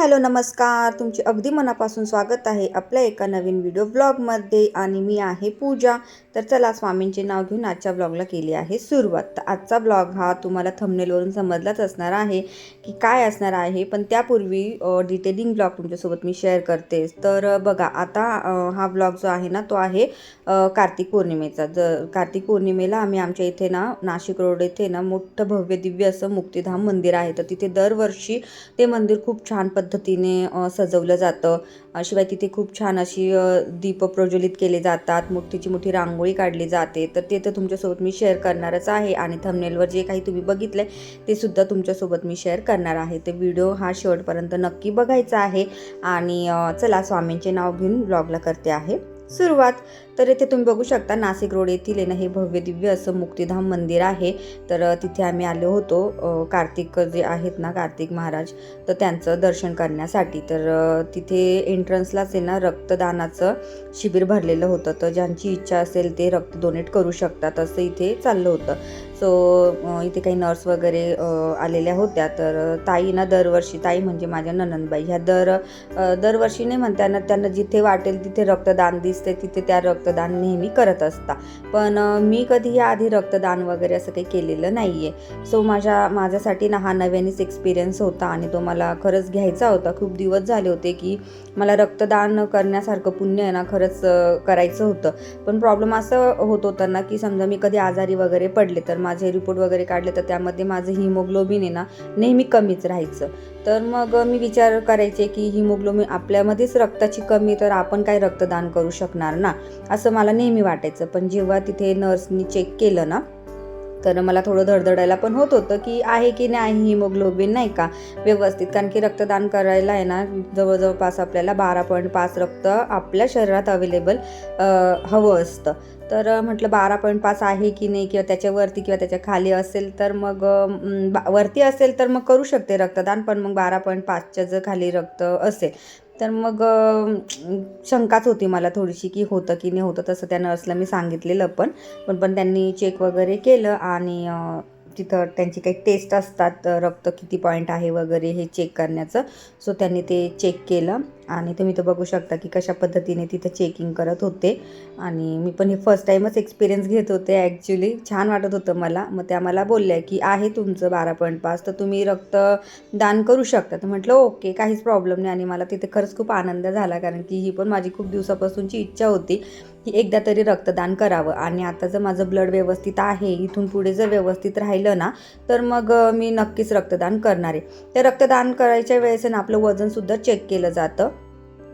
Hello नमस्कार. तुमचे अगदी मनापासून स्वागत आहे आपल्या एका नवीन व्हिडिओ ब्लॉगमध्ये आणि मी आहे पूजा. तर चला स्वामींचे नाव घेऊन आजच्या ब्लॉगला केली आहे सुरुवात. तर आजचा ब्लॉग हा तुम्हाला थंबनेलवरून समजलाच असणार आहे की काय असणार आहे पण त्यापूर्वी डिटेलिंग ब्लॉग तुमच्यासोबत मी शेअर करते. तर बघा आता हा ब्लॉग जो आहे ना तो आहे कार्तिक पौर्णिमेचा. जर कार्तिक पौर्णिमेला आम्ही आमच्या इथे ना नाशिक रोड येथे ना मोठं भव्य दिव्य असं मुक्तिधाम मंदिर आहे. तर तिथे दरवर्षी ते मंदिर खूप छान पद्धतीने सजवलं जातं. शिवाय तिथे खूप छान अशी दीप प्रज्वलित केले जातात मोठीची मोठी रांगोळी काढली जाते. तर ते तर तुमच्यासोबत मी शेअर करणारच आहे आणि थंबनेलवर जे काही तुम्ही बघितलं आहे ते सुद्धा तुमच्यासोबत मी शेअर करणार आहे. तर व्हिडिओ हा शेवटपर्यंत नक्की बघायचा आहे आणि चला स्वामींचे नाव घेऊन ब्लॉगला करते आहे. सुरुवात. तर इथे तुम्ही बघू शकता नाशिक रोड येथील आहे ना हे भव्य दिव्य असं मुक्तिधाम मंदिर आहे. तर तिथे आम्ही आलो होतो कार्तिक जे आहेत ना कार्तिक महाराज तर त्यांचं दर्शन करण्यासाठी. तर तिथे एंट्रन्सलाच आहे ना रक्तदानाचं शिबिर भरलेलं होतं. तर ज्यांची इच्छा असेल ते रक्त डोनेट करू शकतात असं इथे चाललं होतं. सो इथे काही नर्स वगैरे आलेल्या होत्या. तर ताई ना दरवर्षी ताई म्हणजे माझ्या ननंदबाई. ह्या दर दरवर्षी नाही म्हणताना त्यांना जिथे वाटेल तिथे रक्तदान दिसते तिथे त्या रक्त रक्तदान नेहमी करत असता. पण मी कधी आधी रक्तदान वगैरे असं काही केलेलं नाही आहे सो माझ्या माझ्यासाठी ना हा नव्यानेच एक्सपिरियन्स होता आणि तो मला खरंच घ्यायचा होता. खूप दिवस झाले होते की मला रक्तदान करण्यासारखं पुण्य आहे ना खरंच करायचं होतं. पण प्रॉब्लेम असं होत होतं ना की समजा मी कधी आजारी वगैरे पडले तर माझे रिपोर्ट वगैरे काढले तर त्यामध्ये माझं हिमोग्लोबिन आहे ना नेहमी कमीच राहायचं. तर मग मी विचार करायचे की हिमोग्लोबिन आपल्यामध्येच रक्ताची कमी तर आपण काय रक्तदान करू शकणार ना? असं मला नेहमी वाटायचं. पण जेव्हा तिथे नर्सनी चेक केलं ना तर मला थोडं धडधडायला पण होत होतं की आहे की नाही हिमोग्लोबिन नाही का? व्यवस्थित. कारण की रक्तदान करायला आहे ना जवळजवळपास आपल्याला बारा पॉईंट पाच रक्त आपल्या शरीरात अवेलेबल हवं असतं. तर म्हटलं बारा पॉईंट पाच आहे की नाही किंवा त्याच्यावरती किंवा त्याच्याखाली असेल तर मग बा- वरती असेल तर मग करू शकते रक्तदान पण मग बारा पॉईंट पाचच्या जर खाली रक्त असेल तर मग शंकाच होती मला थोडीशी की होतं की नाही होतं तसं त्या नर्सला मी सांगितलेलं पण पण पण त्यांनी चेक वगैरे केलं आणि तिथं त्यांची काही टेस्ट असतात रक्त किती पॉईंट आहे वगैरे हे चेक करण्याचं. सो त्यांनी ते चेक केलं. आणि तुम्ही तर बघू शकता की कशा पद्धतीने तिथं चेकिंग करत होते. आणि मी पण हे फर्स्ट टाईमच एक्सपिरियन्स घेत होते ॲक्च्युली छान वाटत होतं मला. मग त्या मला बोलल्या की आहे तुमचं बारा पॉईंट पाच तर तुम्ही रक्त दान करू शकता. तर म्हटलं ओके काहीच प्रॉब्लेम नाही. आणि मला तिथे खरंच खूप आनंद झाला कारण की ही पण माझी खूप दिवसापासूनची इच्छा होती की एकदा तरी रक्तदान करावं. आणि आता जर माझं ब्लड व्यवस्थित आहे इथून पुढे जर व्यवस्थित राहिलं ना तर मग मी नक्कीच रक्तदान करणार आहे. तर रक्तदान करायच्या वेळेस ना आपलं वजनसुद्धा चेक केलं जातं.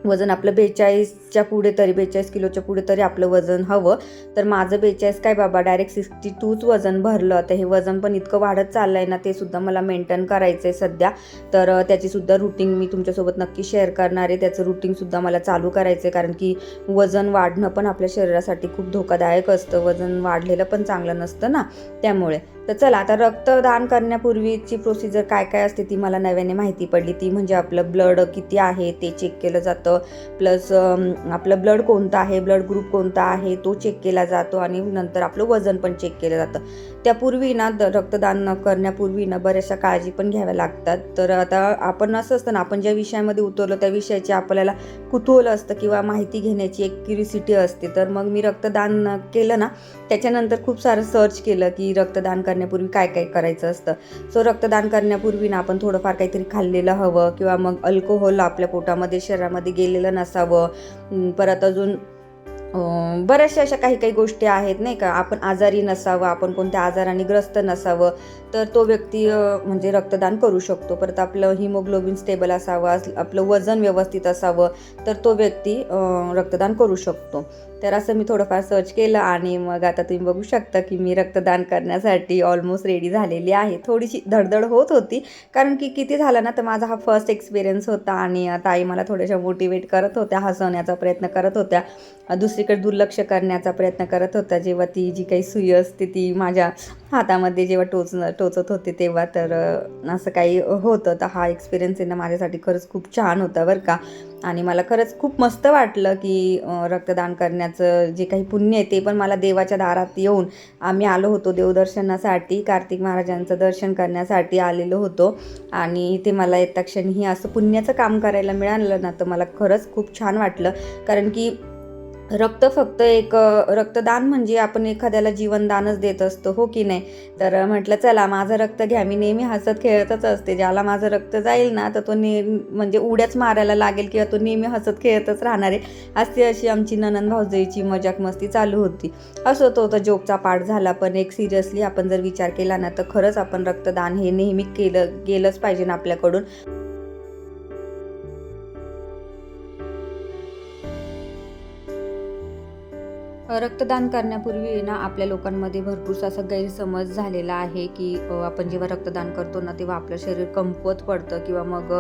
वजन आपलं बेचाळीसच्या पुढे तरी बेचाळीस किलोच्या पुढे तरी आपलं वजन हवं. तर माझं बेचाळीस काय बाबा डायरेक्ट सिक्स्टी टूच वजन भरलं. तर हे वजन पण इतकं वाढत चाललं आहे ना ते सुद्धा मला मेंटेन करायचं आहे सध्या. तर त्याचीसुद्धा त्याची सुद्धा रुटीन मी तुमच्यासोबत नक्की शेअर करणार आहे. त्याचं रुटीनसुद्धा मला चालू करायचं आहे कारण की वजन वाढणं पण आपल्या शरीरासाठी खूप धोकादायक असतं. वजन वाढलेलं पण चांगलं नसतं ना त्यामुळे. तर चला आता रक्तदान करण्यापूर्वीची प्रोसिजर काय काय असते ती मला नव्याने माहिती पडली. ती म्हणजे आपलं ब्लड किती आहे ते चेक केलं जातं. प्लस आपलं ब्लड कोणतं आहे ब्लड ग्रुप कोणता आहे तो चेक केला जातो आणि नंतर आपलं वजन पण चेक केलं जातं. त्यापूर्वी ना द रक्तदान न करण्यापूर्वी ना बऱ्याचशा काळजी पण घ्याव्या लागतात. तर आता आपण असं असतं ना आपण ज्या विषयामध्ये उतरलो त्या विषयाची आपल्याला कुतूहल असतं किंवा माहिती घेण्याची एक क्युरिसिटी असते. तर मग मी रक्तदान केलं ना त्याच्यानंतर खूप सारं सर्च केलं की रक्तदान करण्यापूर्वी काय काय करायचं असतं. सो रक्तदान करण्यापूर्वी ना आपण थोडंफार काहीतरी खाल्लेलं हवं किंवा मग अल्कोहोल आपल्या पोटामध्ये शरीरामध्ये गेलेलं नसावं. परत अजून बऱ्याचशा अशा काही काही गोष्टी आहेत नाही का? आपण आजारी नसावं आपण कोणत्या आजाराने ग्रस्त नसावं तर तो व्यक्ती म्हणजे रक्तदान करू शकतो. परत आपलं हिमोग्लोबिन स्टेबल असावं आपलं वजन व्यवस्थित असावं तर तो व्यक्ती रक्तदान करू शकतो. तर असं मी थोडंफार सर्च केलं आणि मग आता तुम्ही बघू शकता की मी रक्तदान करण्यासाठी ऑलमोस्ट रेडी झालेली आहे. थोडीशी धडधड होत होती कारण की किती झालं ना तर माझा हा फर्स्ट एक्सपिरियन्स होता आणि ताई मला थोड्याशा मोटिवेट करत होत्या हसवण्याचा प्रयत्न करत होत्या. दुसरी माझ्याकडे दुर्लक्ष करण्याचा प्रयत्न करत होता. जेव्हा ती जी काही सुई असते ती माझ्या हातामध्ये जेव्हा टोच टोचत होते तेव्हा तर असं काही होतं. तर हा एक्सपिरियन्स आहे ना माझ्यासाठी खरंच खूप छान होता बरं का. आणि मला खरंच खूप मस्त वाटलं की रक्तदान करण्याचं जे काही पुण्य आहे ते पण मला देवाच्या दारात येऊन आम्ही आलो होतो देवदर्शनासाठी कार्तिक महाराजांचं दर्शन करण्यासाठी आलेलो होतो. आणि इथे मला येता क्षणी असं पुण्याचं काम करायला मिळालं ना तर मला खरंच खूप छान वाटलं. कारण की रक्त फक्त एक रक्तदान म्हणजे आपण एखाद्याला जीवनदानच देत असतो हो की नाही? तर म्हटलं चला माझं रक्त घ्या. मी नेहमी हसत खेळतच असते. ज्याला माझं रक्त जाईल ना तर तो ने म्हणजे उड्याच मारायला लागेल किंवा तो नेहमी हसत खेळतच राहणार आहे. अशी अशी आमची ननन भाऊजाईची मजाक मस्ती चालू होती. असं तो तर जोकचा पाठ झाला पण एक सिरियसली आपण जर विचार केला ना तर खरंच आपण रक्तदान हे नेहमी केलं गेलंच पाहिजे ना आपल्याकडून. रक्तदान करण्यापूर्वी ना आपल्या लोकांमध्ये भरपूरसा असा गैरसमज झालेला आहे की आपण जेव्हा रक्तदान करतो ना तेव्हा आपलं शरीर कमकुवत पडतं किंवा मग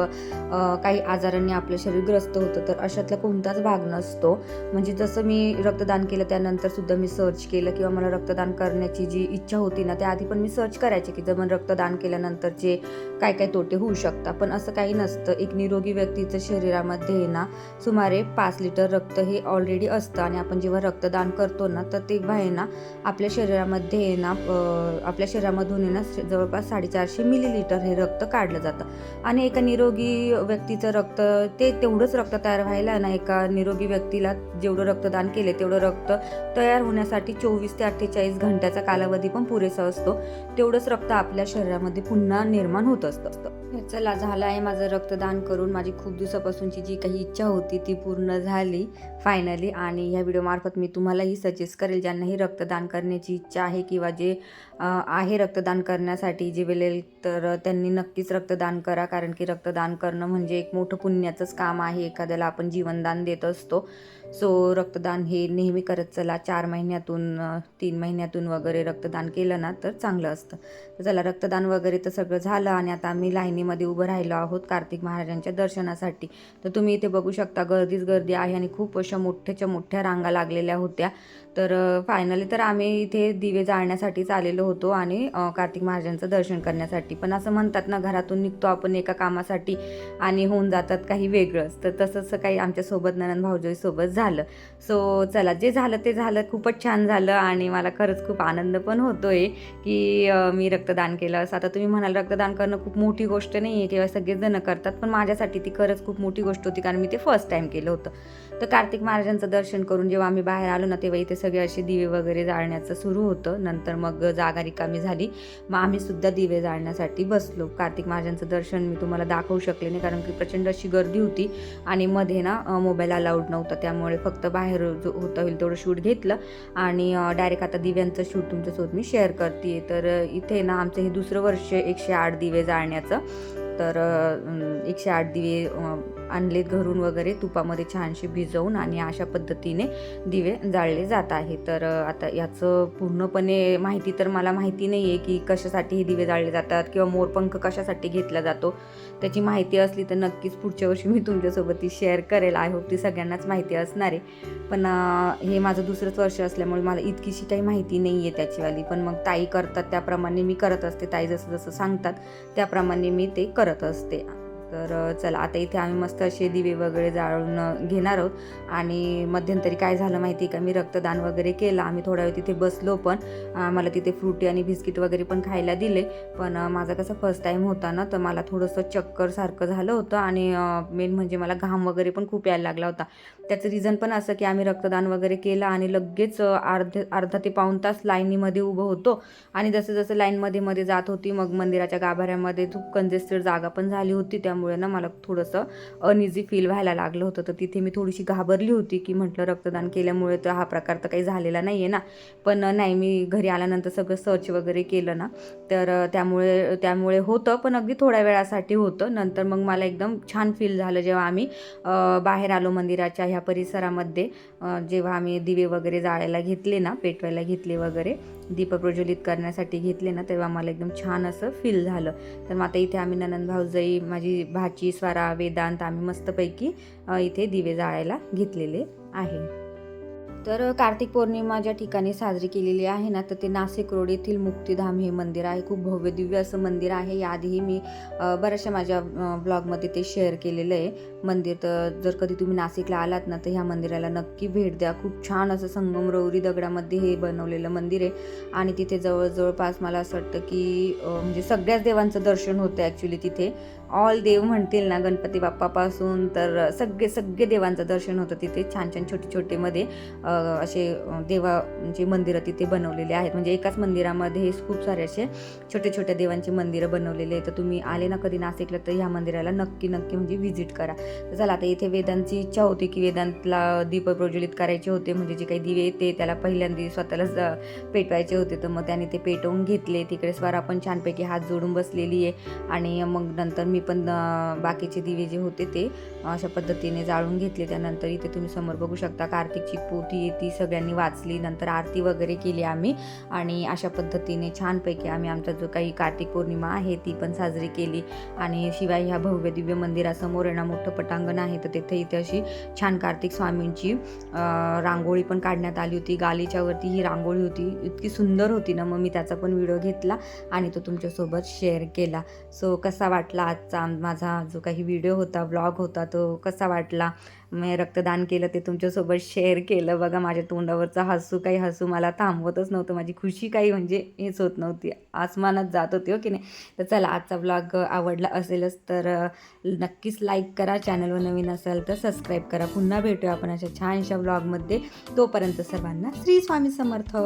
काही आजारांनी आपलं शरीर ग्रस्त होतं. तर अशातला कोणताच भाग नसतो. म्हणजे जसं मी रक्तदान केलं त्यानंतर सुद्धा मी सर्च केलं किंवा मला रक्तदान करण्याची जी इच्छा होती ना त्याआधी पण मी सर्च करायचे की जर रक्तदान केल्यानंतरचे काय काय तोटे होऊ शकतात पण असं काही नसतं. एक निरोगी व्यक्तीचं शरीरामध्ये आहे ना सुमारे पाच लिटर रक्त हे ऑलरेडी असतं आणि आपण जेव्हा रक्तदान करतो करतो ना तर तेव्हा आहे ना आपल्या शरीरामध्ये आहे ना आपल्या शरीरामधून आहे ना जवळपास साडेचारशे मिलीलिटर हे रक्त काढलं जातं. आणि एका निरोगी व्यक्तीचं रक्त ते तेवढंच रक्त तयार व्हायला ना एका निरोगी व्यक्तीला जेवढं रक्तदान केले तेवढं रक्त तयार होण्यासाठी चोवीस ते अठ्ठेचाळीस घंट्याचा कालावधी पण पुरेसा असतो. तेवढंच रक्त आपल्या शरीरामध्ये पुन्हा निर्माण होत असतं. चला झालं आहे माझं रक्तदान करून. माझी खूप दिवसापासूनची जी काही इच्छा होती ती पूर्ण झाली फायनली आणि ह्या व्हिडिओमार्फत मी तुम्हालाही सजेस्ट करेल ज्यांनाही रक्तदान करण्याची इच्छा आहे किंवा जे आहे रक्तदान करण्यासाठी जे वेळेल तर त्यांनी नक्कीच रक्तदान करा. कारण की रक्तदान करणं म्हणजे एक मोठं पुण्याचंच काम आहे. एखाद्याला आपण जीवनदान देत असतो. सो रक्तदान हे नेहमी करत चला. चार महिन्यातून तीन महिन्यातून वगैरे रक्तदान केलं ना तर चांगलं असतं. तर चला रक्तदान वगैरे तर सगळं झालं आणि आता आम्ही गर्दीमध्ये उभं राहिलो आहोत कार्तिक महाराजांच्या दर्शनासाठी. तर तुम्ही इथे बघू शकता गर्दीच गर्दी आहे आणि खूप अशा मोठ्याच्या मोठ्या रांगा लागलेल्या होत्या. तर फायनली तर आम्ही इथे दिवे जाळण्यासाठीच आलेलो होतो आणि कार्तिक महाराजांचं दर्शन करण्यासाठी. पण असं म्हणतात ना घरातून निघतो आपण एका कामासाठी आणि होऊन जातात काही वेगळंच. तर तसंच काही आमच्यासोबत ननंद भाऊजोईसोबत झालं. सो चला जे झालं ते झालं. खूपच छान झालं आणि मला खरंच खूप आनंद पण होतोय की मी रक्तदान केलं. असं आता तुम्ही म्हणाल रक्तदान करणं खूप मोठी गोष्ट नाही आहे किंवा सगळेजणं करतात पण माझ्यासाठी ती खरंच खूप मोठी गोष्ट होती कारण मी ते फर्स्ट टाईम केलं होतं. तर कार्तिक महाराजांचं दर्शन करून जेव्हा आम्ही बाहेर आलो ना तेव्हा इथे सगळे असे दिवे वगैरे जाळण्याचं सुरू होतं. नंतर मग जागा रिकामी झाली. मग आम्ही सुद्धा दिवे जाळण्यासाठी बसलो. कार्तिक महाराजांचं दर्शन मी तुम्हाला दाखवू शकले नाही कारण की प्रचंड अशी गर्दी होती आणि मध्ये ना मोबाईल अलाउड नव्हता. त्यामुळे फक्त बाहेर जो होता होईल तेवढं शूट घेतलं आणि डायरेक्ट आता दिव्यांचं शूट तुमच्यासोबत मी शेअर करते. तर इथे ना आमचं हे दुसरं वर्ष एकशे आठ दिवे जाळण्याचं. तर एकशे आठ दिवे आणलेत घरून वगैरे तुपामध्ये छानशी भिजवून आणि अशा पद्धतीने दिवे जाळले जात आहे तर आता याचं पूर्णपणे माहिती तर मला माहिती नाही आहे की कशासाठी हे दिवे जाळले जातात किंवा मोरपंख कशासाठी घेतला जातो. त्याची माहिती असली तर नक्कीच पुढच्या वर्षी मी तुमच्यासोबत ती शेअर करेल. आय होप ती सगळ्यांनाच माहिती असणार आहे. पण हे माझं दुसरंच वर्ष असल्यामुळे मला इतकीशी काही माहिती नाही आहे त्याचीवाली. पण मग ताई करतात त्याप्रमाणे मी करत असते. ताई जसं जसं सांगतात त्याप्रमाणे मी ते करत असते. तर चला आता इथे आम्ही मस्त असे दिवे वगैरे जाळून घेणार आहोत. आणि मध्यंतरी काय झालं माहिती आहे का? मी रक्तदान वगैरे केलं. आम्ही थोडा वेळ तिथे बसलो पण आम्हाला तिथे फ्रुटी आणि बिस्किट वगैरे पण खायला दिले. पण माझा कसं फर्स्ट टाईम होता ना तर मला थोडंसं चक्कर सारखं झालं होतं. आणि मेन म्हणजे मला घाम वगैरे पण खूप यायला लागला होता. त्याचं रिझन पण असं की आम्ही रक्तदान वगैरे केलं आणि लगेच अर्धे अर्धा ते पाऊण तास लाईनीमध्ये उभं होतो. आणि जसं जसं लाईनमध्ये मध्ये जात होती मग मंदिराच्या गाभाऱ्यामध्ये खूप कंजेस्टेड जागा पण झाली होती. त्यामुळे ना मला थोडंसं अनइझी फील व्हायला लागलं होतं. तर तिथे मी थोडीशी घाबरली होती की म्हटलं रक्तदान केल्यामुळे तर हा प्रकार तर काही झालेला नाही आहे ना. पण नाही मी घरी आल्यानंतर सगळं सर्च वगैरे केलं ना. तर त्यामुळे त्यामुळे होतं पण अगदी थोड्या वेळासाठी होतं. नंतर मग मला एकदम छान फील झालं जेव्हा आम्ही बाहेर आलो मंदिराच्या ह्या परिसरामध्ये. जेव्हा आम्ही दिवे वगैरे जाळायला घेतले ना पेटवायला घेतले वगैरे. दीप प्रज्वलित करण्यासाठी घेतले ना तेव्हा मला एकदम छान असं फील झालं. तर मग आता इथे आम्ही ननंद भाऊजाई माझी भाची स्वारा वेदांत आम्ही मस्तपैकी इथे दिवे जाळायला घेतलेले आहे. तर कार्तिक पौर्णिमा ज्या ठिकाणी साजरी केलेली आहे ना तर ते नाशिक रोड येथील मुक्तिधाम हे मंदिर आहे. खूप भव्य दिव्य असं मंदिर आहे. याआधीही मी बऱ्याचशा माझ्या ब्लॉगमध्ये ते शेअर केलेलं आहे. मंदिर तर जर कधी तुम्ही नाशिकला आलात ना तर ह्या मंदिराला नक्की भेट द्या. खूप छान असं संगमरवरी दगडामध्ये हे बनवलेलं मंदिर आहे. आणि तिथे जवळ जवळपास मला असं वाटतं की म्हणजे सगळ्याच देवांचं दर्शन होतं ॲक्च्युली तिथे. ऑल देव म्हणतील ना गणपती बाप्पापासून तर सगळे सगळे देवांचं दर्शन होतं तिथे छान छान छोटे छोटे मध्ये असे देवांची मंदिरं तिथे बनवलेले आहेत. म्हणजे एकाच मंदिरामध्ये खूप सारे असे छोटे छोट्या देवांची मंदिरं बनवलेले आहेत. तर तुम्ही आले ना कधी नाशिकला तर ह्या मंदिराला नक्की नक्की म्हणजे व्हिजिट करा. तर चला आता इथे वेदांची इच्छा होती की वेदांतला दीप प्रज्वलित करायचे होते. म्हणजे जे काही दिवे ते त्याला पहिल्यांदा स्वतःलाच पेटवायचे होते. तर मग त्याने ते पेटवून घेतले. तिकडे स्वरा पण छानपैकी हात जोडून बसलेली आहे. आणि मग नंतर मी पण बाकीचे दिवे जे होते ते अशा पद्धतीने जाळून घेतले. त्यानंतर इथे तुम्ही समोर बघू शकता कार्तिकची पोथी ती सगळ्यांनी वाचली. नंतर आरती वगैरे केली आम्ही आणि अशा पद्धतीने छानपैकी आम्ही आमचा जो काही कार्तिक पौर्णिमा आहे ती पण साजरी केली. आणि शिवाय ह्या भव्य दिव्य मंदिरासमोर येणं मोठं पटांगण आहे. तर तिथे इथे अशी छान कार्तिक स्वामींची रांगोळी पण काढण्यात आली होती. गालीच्यावरती ही रांगोळी होती. इतकी सुंदर होती ना मग मी त्याचा पण व्हिडिओ घेतला आणि तो तुमच्यासोबत शेअर केला. सो कसा वाटला आजचा माझा जो काही व्हिडिओ होता व्लॉग होता तो कसा वाटला? मी रक्तदान केलं ते तुमच्यासोबत शेअर केलं. बघा माझ्या तोंडावरचा हसू काही हसू मला थांबवतच नव्हतं. माझी खुशी काही म्हणजे हेच होत नव्हती. आसमानात जात होती हो की नाही? तर चला आजचा व्लॉग आवडला असेलच तर नक्कीच लाईक करा. चॅनलवर नवीन असेल तर सबस्क्राईब करा. पुन्हा भेटूया आपण अशा छानशा व्लॉगमध्ये तोपर्यंत सर्वांना श्री स्वामी समर्थ.